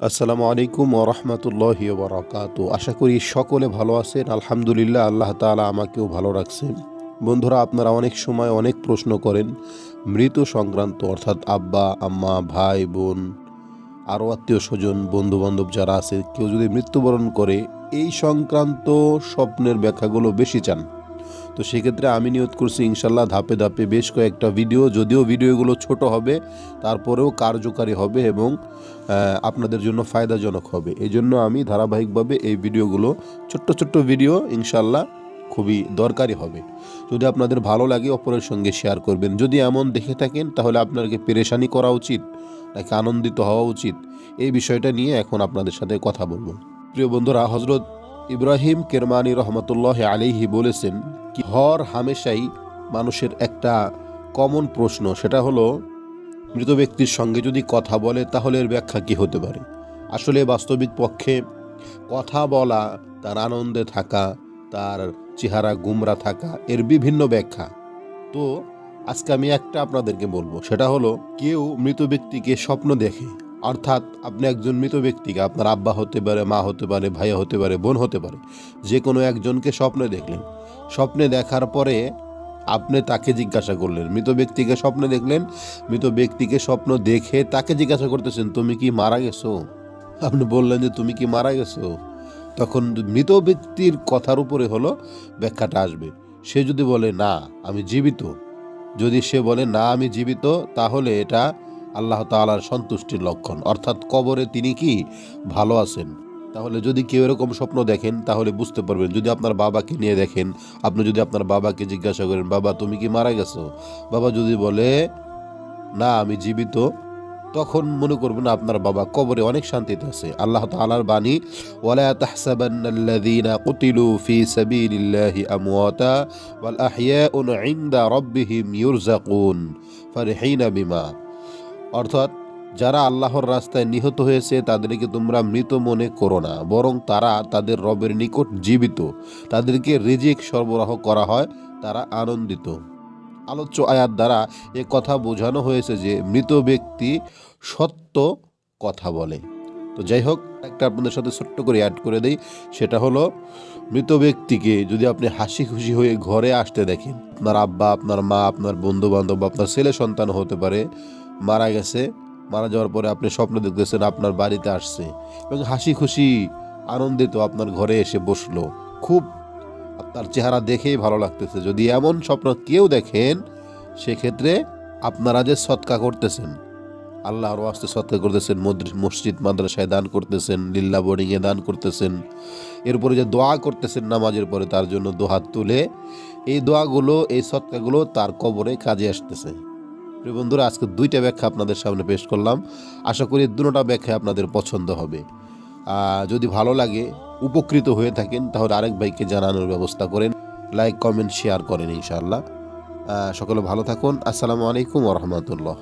আসসালামু আলাইকুম ওরহমতুল্লাহ বরাকাত আশা করি সকলে ভালো আছেন। আলহামদুলিল্লাহ আল্লাহ তাআলা আমাকেও ভালো রাখছেন। বন্ধুরা, আপনারা অনেক সময় অনেক প্রশ্ন করেন মৃত সংক্রান্ত, অর্থাৎ আব্বা, আম্মা, ভাই, বোন, আরও আত্মীয় স্বজন বন্ধু বান্ধব যারা আছে, কেউ যদি মৃত্যুবরণ করে, এই সংক্রান্ত স্বপ্নের ব্যাখ্যাগুলো বেশি চান। তো সেক্ষেত্রে আমি নিয়ত করছি ইনশাল্লাহ ধাপে ধাপে বেশ কয়েকটা ভিডিও যদিও ভিডিওগুলো ছোট হবে, তারপরেও কার্যকারী হবে এবং আপনাদের জন্য ফায়দাজনক হবে। এই জন্য আমি ধারাবাহিকভাবে এই ভিডিওগুলো ছোট্ট ছোট্ট ভিডিও ইনশাল্লাহ খুবই দরকারি হবে। যদি আপনাদের ভালো লাগে অপরের সঙ্গে শেয়ার করবেন। যদি এমন দেখে থাকেন, তাহলে আপনাকে পেরেশানি করা উচিত, নাকি আনন্দিত হওয়া উচিত, এই বিষয়টা নিয়ে এখন আপনাদের সাথে কথা বলব। প্রিয় বন্ধুরা হজরত ইব্রাহিম কেরমানি রহমতুল্লাহ আলিহি বলেছেন কি, হর হামেশাই মানুষের একটা কমন প্রশ্ন, সেটা হলো, মৃত ব্যক্তির সঙ্গে যদি কথা বলে, তাহলে এর ব্যাখ্যা কি হতে পারে? আসলে বাস্তবিক পক্ষে কথা বলা, তার আনন্দে থাকা, তার চেহারা গুমরা থাকা, এর বিভিন্ন ব্যাখ্যা। তো আজকে আমি একটা আপনাদেরকে বলব, সেটা হলো, কেউ মৃত ব্যক্তিকে স্বপ্ন দেখে অর্থাৎ আপনি একজন মৃত ব্যক্তিকে, আপনার আব্বা হতে পারে, মা হতে পারে, ভাইয়া হতে পারে, বোন হতে পারে, যে কোনো একজনকে স্বপ্নে দেখলেন। স্বপ্নে দেখার পরে আপনি তাকে জিজ্ঞাসা করলেন। মৃত ব্যক্তিকে স্বপ্নে দেখলেন, মৃত ব্যক্তিকে স্বপ্ন দেখে তাকে জিজ্ঞাসা করতেছেন, তুমি কি মারা গেছো? আপনি বললেন যে, তুমি কি মারা গেছো? তখন মৃত ব্যক্তির কথার উপরে হলো ব্যাখ্যাটা আসবে। সে যদি বলে, না, আমি জীবিত। যদি সে বলে, না, আমি জীবিত, তাহলে এটা আল্লাহ তাআলার সন্তুষ্টির লক্ষণ। অর্থাৎ কবরে তিনি কি? ভালো আছেন। তাহলে যদি কেউ এরকম স্বপ্ন দেখেন, তাহলে বুঝতে পারবেন, যদি আপনার বাবাকে নিয়ে দেখেন, আপনি যদি আপনার বাবাকে জিজ্ঞাসা করেন, বাবা, তুমি কি মারা গেছো? বাবা যদি বলে, না, আমি জীবিত, তখন মনে করবেন আপনার বাবা কবরে অনেক শান্তিতে আছে। আল্লাহ তাআলার বাণী, ওয়ালা তাহসাবান্নাল্লাযীনা কুতিলু ফি বিমা। অর্থাৎ যারা আল্লাহর রাস্তায় নিহত হয়েছে, তাদেরকে তোমরা মৃত মনে করো না। বরং তারা তাদের রবের নিকট জীবিত। তাদেরকে রিজিক সরবরাহ করা হয়, তারা আনন্দিত। আলোচ্য আয়াত দ্বারা এ কথা বোঝানো হয়েছে যে, মৃত ব্যক্তি সত্য কথা বলে। তো যাই হোক একটা আপনাদের সাথে ছোট্ট করে অ্যাড করে দেই। সেটা হলো, মৃত ব্যক্তিকে যদি আপনি হাসি খুশি হয়ে ঘরে আসতে দেখেন, আপনার আব্বা, আপনার মা, আপনার বন্ধু বান্ধব আপনার ছেলে সন্তান হতে পারে মারা গেছে। মারা যাওয়ার পরে আপনি স্বপ্ন দেখতেছেন আপনার বাড়িতে আসছে। এবং হাসি খুশি আনন্দিত আপনার ঘরে এসে বসল। খুব তার চেহারা দেখেই ভালো লাগতেছে। যদি এমন স্বপ্ন কেউ দেখেন, সেক্ষেত্রে আপনারা যে সৎকা করতেছেন, আল্লাহর ওয়াস্তে সৎকা করতেছেন মসজিদ, মাদ্রাসায় দান করতেছেন, লিল্লা বোর্ডিংয়ে দান করতেছেন, এরপরে যে দোয়া করতেছেন নামাজের পরে, তার জন্য দোহাত তুলে, এই দোয়াগুলো, এই সৎকাগুলো তার কবরে কাজে আসতেছে। প্রিয় বন্ধুরা, আজকে দুইটা ব্যাখ্যা আপনাদের সামনে পেশ করলাম। আশা করি দুটোটা ব্যাখ্যা আপনাদের পছন্দ হবে। যদি ভালো লাগে, উপকৃত হয়ে থাকেন, তাহলে আরেক ভাইকে জানানোর ব্যবস্থা করেন। লাইক কমেন্ট শেয়ার করেন ইনশাআল্লাহ। সকলে ভালো থাকুন। আসসালামু আলাইকুম রহমতুল্লাহ।